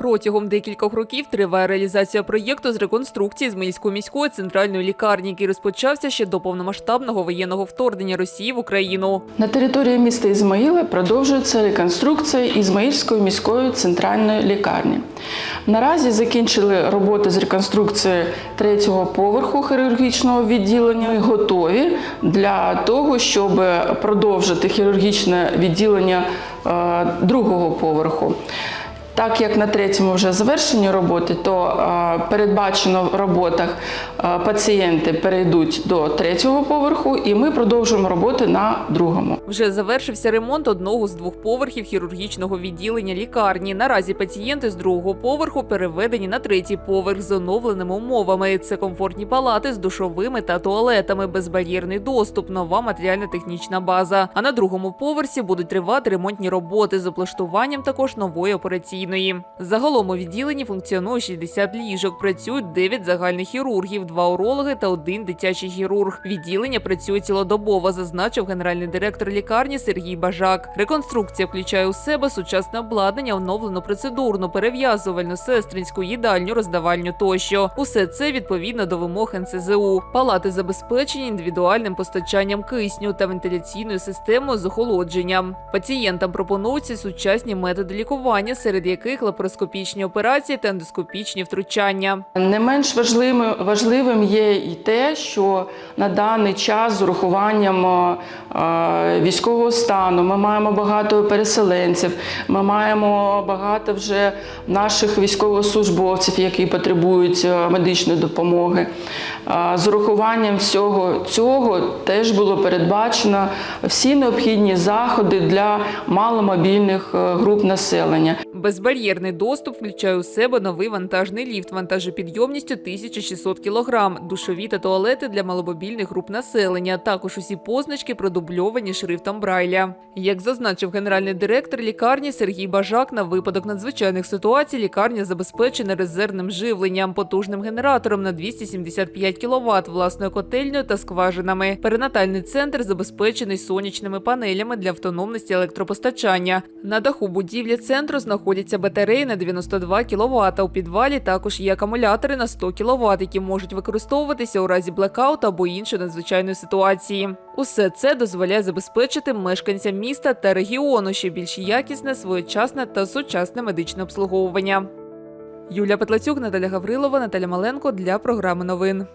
Протягом декількох років триває реалізація проєкту з реконструкції Зміївської міської центральної лікарні, який розпочався ще до повномасштабного воєнного вторгнення Росії в Україну. На території міста Ізмаїла продовжується реконструкція Ізмаїльської міської центральної лікарні. Наразі закінчили роботи з реконструкції третього поверху хірургічного відділення і готові для того, щоб продовжити хірургічне відділення е, другого поверху. Так як на третьому вже завершені роботи, то е, передбачено в роботах е, пацієнти перейдуть до третього поверху, і ми продовжуємо роботи на другому. Вже завершився ремонт одного з двох поверхів хірургічного відділення лікарні. Наразі пацієнти з другого поверху переведені на третій поверх з оновленими умовами. Це комфортні палати з душовими та туалетами, безбар'єрний доступ, нова матеріально-технічна база. А на другому поверсі будуть тривати ремонтні роботи з облаштуванням також нової операційної. Загалом у відділенні функціонує 60 ліжок. Працюють 9 загальних хірургів, 2 урологи та один дитячий хірург. Відділення працює цілодобово, зазначив генеральний директор лікарні Сергій Бажак. Реконструкція включає у себе сучасне обладнання, оновлену процедурну, перев'язувальну, сестринську, їдальню, роздавальню тощо. Усе це відповідно до вимог НСЗУ. Палати забезпечені індивідуальним постачанням кисню та вентиляційною системою з охолодженням. Пацієнтам пропонуються сучасні методи лікування, серед яких лапароскопічні операції та ендоскопічні втручання. Не менш важливим, важливим є і те, що на даний час з урахуванням е, військового стану ми маємо багато переселенців, ми маємо багато вже наших військовослужбовців, які потребують е, медичної допомоги. Е, З урахуванням всього цього теж було передбачено всі необхідні заходи для маломобільних е, груп населення. Безбар'єрний доступ включає у себе новий вантажний ліфт вантажопідйомністю 1600 кг, душові та туалети для маломобільних груп населення. Також усі позначки продубльовані шрифтом Брайля. Як зазначив генеральний директор лікарні Сергій Бажак, на випадок надзвичайних ситуацій лікарня забезпечена резервним живленням, потужним генератором на 275 кВт, власною котельнею та скважинами. Перинатальний центр забезпечений сонячними панелями для автономності електропостачання. На даху будівлі центру знаходяться батареї на 92 кВт. У підвалі також є акумулятори на 100 кВт, які можуть використовуватися у разі блекауту або іншої надзвичайної ситуації. Усе це дозволяє забезпечити мешканцям міста та регіону ще більш якісне, своєчасне та сучасне медичне обслуговування. Юлія Петлацюк, Наталя Гаврилова, Наталя Маленко для програми новин.